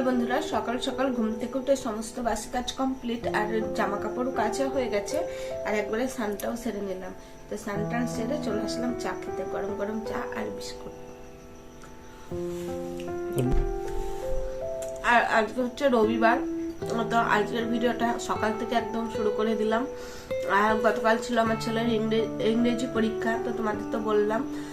সকাল বন্ধুরা সকাল সকাল ঘুম থেকে উঠে সমস্ত বাসি কাজ কমপ্লিট আর জামা কাপড়ও কাছে হয়ে গেছে। আর একবারে স্নানটাও সেরে নিলাম। তো স্নান টান সেরে চলে আসলাম চা খেতে, গরম গরম চা আর বিস্কুট। আর আজকে হচ্ছে রবিবার, তো আজকের ভিডিওটা সকাল থেকে একদম শুরু করে দিলাম। আর গতকাল ছিল আমার ছেলের ইংরে- ইংরেজি পরীক্ষা, তো তোমাদের তো বললাম।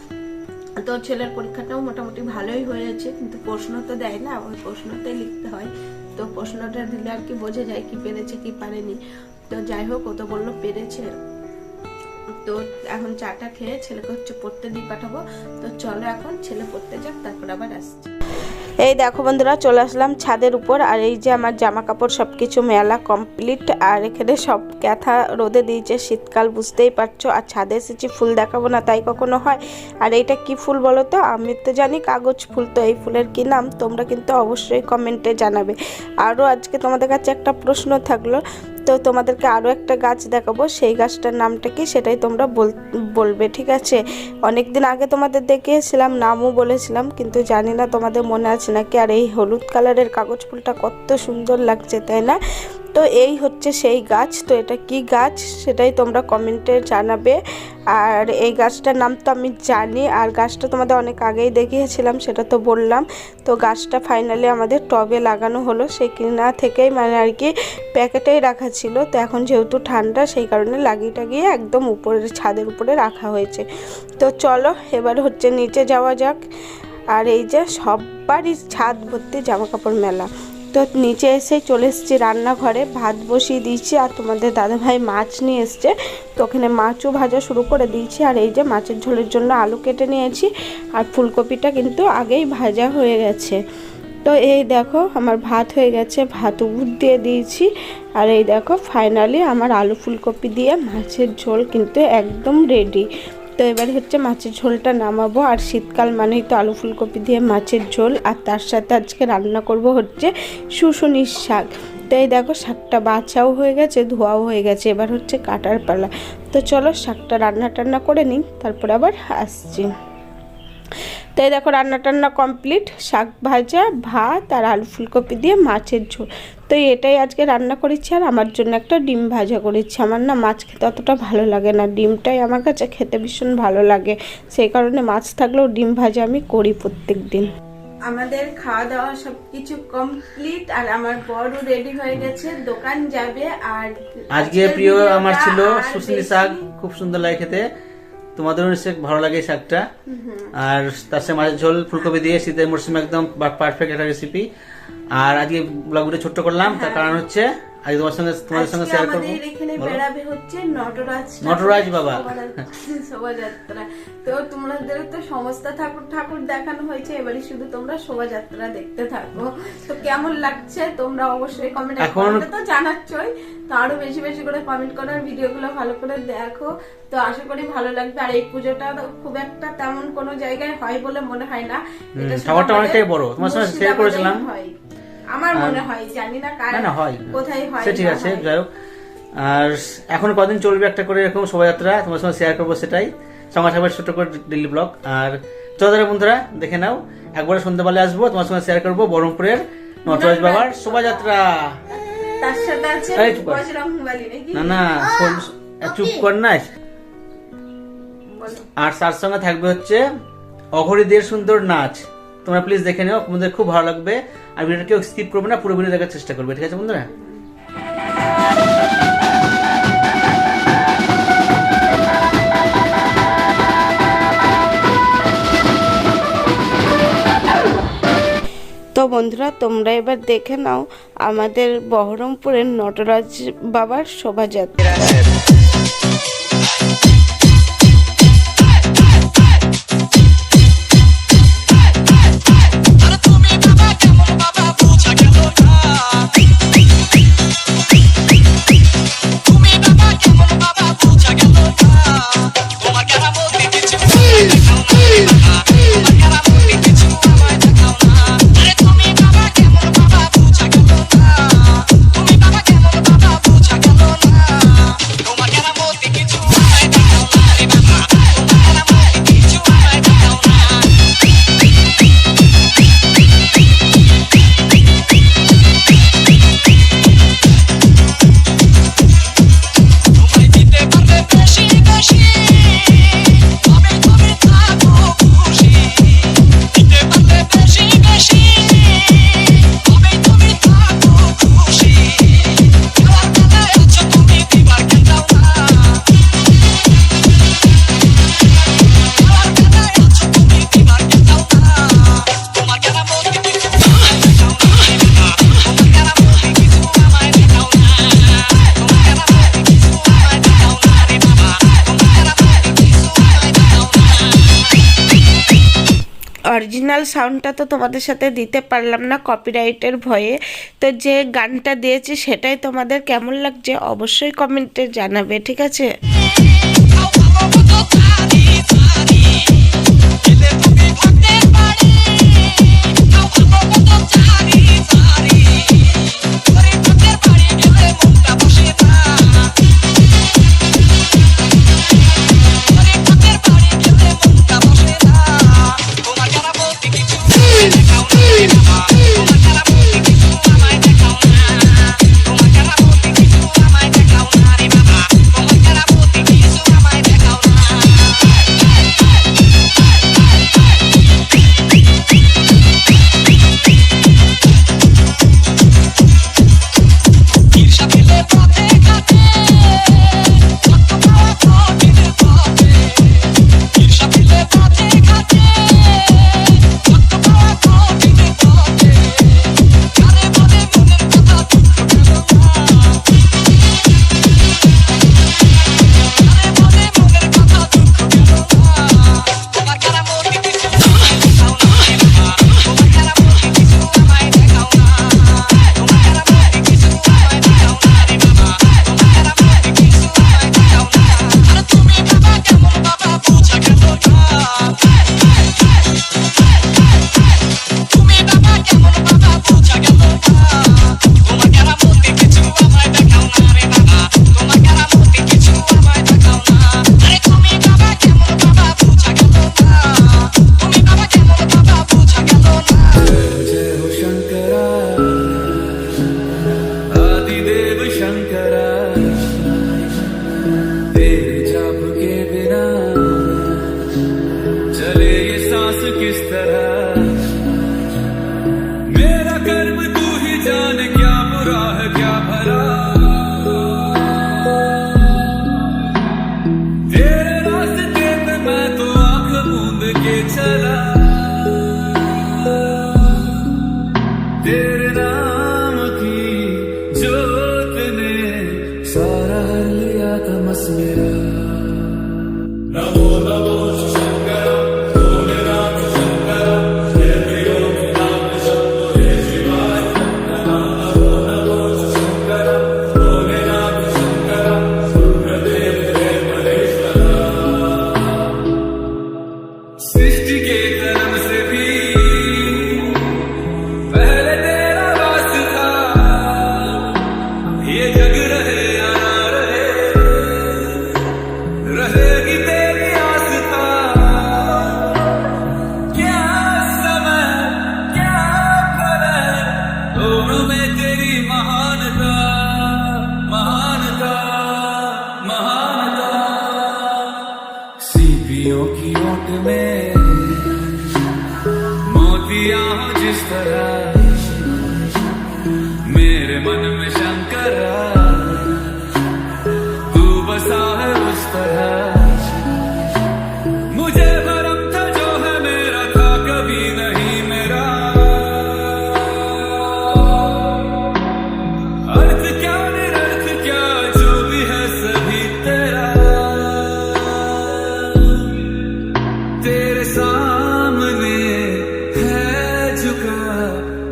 তো ছেলের পরীক্ষাটাও মোটামুটি ভালোই হয়েছে, কিন্তু প্রশ্ন তো দেয় না, ওই প্রশ্নতে লিখতে হয়। তো প্রশ্নটা দিলে আর কি বোঝা যায় কি পেরেছে, কি পারেনি। তো যাই হোক, ও তো বলল পেরেছে। তো এখন চাটা খেয়ে ছেলেকে হচ্ছে পড়তে দিয়ে পাঠাবো। তো চলো এখন ছেলে পড়তে যাক, তারপর আবার আসছি। এই দেখো বন্ধুরা, চলে আসলাম ছাদের উপর, আর এই যে আমার জামা কাপড় সব কিছু মেলা কমপ্লিট আর এখানে সব ক্যাথা রোদে দিয়েছে, শীতকাল বুঝতেই পারছ, আর ছাদে এসেছি, ফুল দেখাবো না, তাই কখনো হয়। আর এইটা কি ফুল বলো তো? আমি তো জানি কাগজ ফুল, তো এই ফুলের কি নাম? তোমরা কিন্তু অবশ্যই কমেন্টে জানাবে। আরও আজকে তোমাদের কাছে একটা প্রশ্ন থাকল তো তোমাদেরকে আরও একটা গাছ দেখাবো। সেই গাছটার নামটা কি সেটাই তোমরা বল- বলবে, ঠিক আছে? অনেক দিন আগে তোমাদের দেখিয়েছিলাম নামও বলেছিলাম, কিন্তু জানি না তোমাদের মনে আছে নাকি? আর এই হলুদ কালারের কাগজ ফুলটা কত সুন্দর লাগছে, তাই না? তো এই হচ্ছে সেই গাছ। তো এটা কি গাছ সেটাই তোমরা কমেন্টে জানাবে। আর এই গাছটার নাম তো আমি জানি। আর গাছটা তোমাদের অনেক আগেই দেখিয়েছিলাম, সেটা তো বললাম। তো গাছটা ফাইনালি আমাদের টবে লাগানো হলো। সেই কিনা থেকেই মানে আর কি প্যাকেটেই রাখা ছিল। তো এখন যেহেতু ঠান্ডা, সেই কারণে লাগিয়ে টাগিয়ে একদম উপরের ছাদের উপরে রাখা হয়েছে। তো চলো, এবার হচ্ছে নিচে যাওয়া যাক। আর এই যে সবারই ছাদ ভর্তি জামা কাপড় মেলা। তো নিচে এসে চলে এসেছি রান্নাঘরে। ভাত বসিয়ে দিয়েছি আর তোমাদের দাদাভাই মাছ নিয়ে এসছে। তো ওখানে মাছও ভাজা শুরু করে দিয়েছি। আর এই যে মাছের ঝোলের জন্য আলু কেটে নিয়েছি। আর ফুলকপিটা কিন্তু আগেই ভাজা হয়ে গেছে। তো এই দেখো, আমার ভাত হয়ে গেছে। ভাত উবুর দিয়ে দিয়েছি। আর এই দেখো ফাইনালি আমার আলু ফুলকপি দিয়ে মাছের ঝোল কিন্তু একদম রেডি তো এবার হচ্ছে মাছের ঝোলটা নামাবো। আর শীতকাল মানেই তো আলু ফুলকপি দিয়ে মাছের ঝোল। আর তার সাথে আজকে রান্না করব হচ্ছে শুশুনির শাক। তাই দেখো শাকটা বাছাও হয়ে গেছে, ধোয়াও হয়ে গেছে। এবার হচ্ছে কাটার পালা। তো চলো শাকটা রান্না টান্না করে নিই, তারপর আবার আসছি। তো এই দেখো রান্না টান্না কমপ্লিট শাক ভাজা ভাত আর আলু ফুলকপি দিয়ে মাছের ঝোল। তো এটাই আজকে রান্না করেছি আর আমার জন্য একটা ডিম ভাজা করেছি। আমার না মাছ খেতে অতটা ভালো লাগে না ডিমটাই আমার কাছে খেতে ভীষণ ভালো লাগে। সেই কারণে মাছ থাকলেও ডিম ভাজা আমি করি প্রত্যেক দিন আমাদের খাওয়া দাওয়া সব কিছু কমপ্লিট আর আমার বড় রেডি হয়ে গেছে দোকান যাবে আর আজকে প্রিয় আমার ছিল আর শাক খুব সুন্দর লাগে খেতে। তোমাদেরও নিশ্চয়ই ভালো লাগে শাকটা। আর তার সাথে মাছের ঝোল ফুলকপি দিয়ে শীতের মরশুমে একদম পারফেক্ট একটা রেসিপি আর আজকে ব্লগ ছোট্ট করলাম তার কারণ হচ্ছে আজকে তোমার সঙ্গে তোমাদের সঙ্গে শেয়ার করব। আমাদের এখানে বেড়াবে হচ্ছে নটরাজ নটরাজ বাবা। শোভাযাত্রা- তো তোমাদের তো সমস্ত ঠাকুর ঠাকুর দেখানো হয়েছে এবারে শুধু তোমরা শোভাযাত্রা দেখতে থাকো। তো কেমন লাগছে? তোমরা অবশ্যই কমেন্ট তো জানাচ্ছই। তো আরও বেশি বেশি করে কমেন্ট করার ভিডিওগুলো ভালো করে দেখো। তো আশা করি ভালো লাগবে। আর এই পুজোটা খুব একটা তেমন কোনো জায়গায় হয় বলে মনে হয় না। এটা অনেকটাই বড়। তোমার সঙ্গে মুর্শিদাবাদেই করেছিলাম। হয়। আমার মনে হয় জানি না কার না হয় কোথায় হয় সে ঠিক আছে যাই হোক। আর এখন কদিন চলবে একটা করে এরকম শোভাযাত্রা তোমার সঙ্গে শেয়ার করব সেটাই। সঙ্গে সবাই ছোট করে ডেলি ব্লগ আর চলো বন্ধুরা দেখে নাও একবারে সন্ধ্যাবেলা আসব তোমার সঙ্গে শেয়ার করব বহরমপুরের নটরাজ বাবার শোভাযাত্রা। তার সাথে আছে না না চুপ কর না। আর তার সঙ্গে থাকবে হচ্ছে অঘরীদের সুন্দর নাচ। তোমরা প্লিজ দেখে নিও। তোমাদের খুব ভালো লাগবে। আর ভিডিওটা কেউ স্কিপ করবে না, পুরো ভিডিও দেখার চেষ্টা করবে, ঠিক আছে বন্ধুরা? তো বন্ধুরা, তোমরা এবার দেখে নাও আমাদের বহরমপুরের নটরাজ বাবার শোভাযাত্রা। অরিজিনাল সাউন্ডটা তো তোমাদের সাথে দিতে পারলাম না কপিরাইটের ভয়ে। তো যে গানটা দিয়েছি সেটাই তোমাদের কেমন লাগছে অবশ্যই কমেন্টে জানাবে, ঠিক আছে?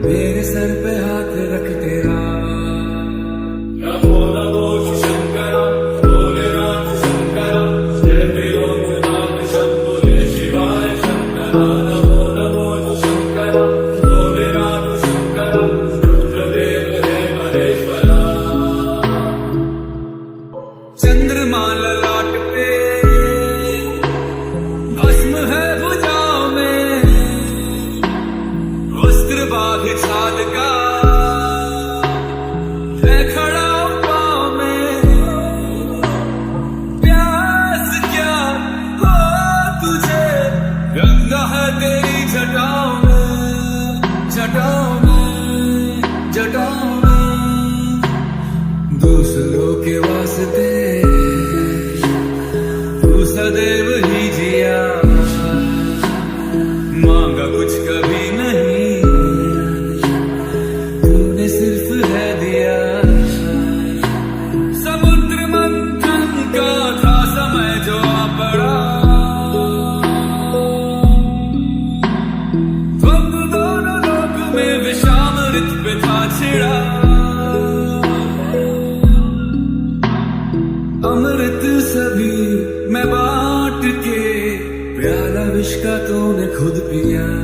मेरे सर पे हाथ रख तेरा। दूसरों के वास्ते दूसरा दे brilhar.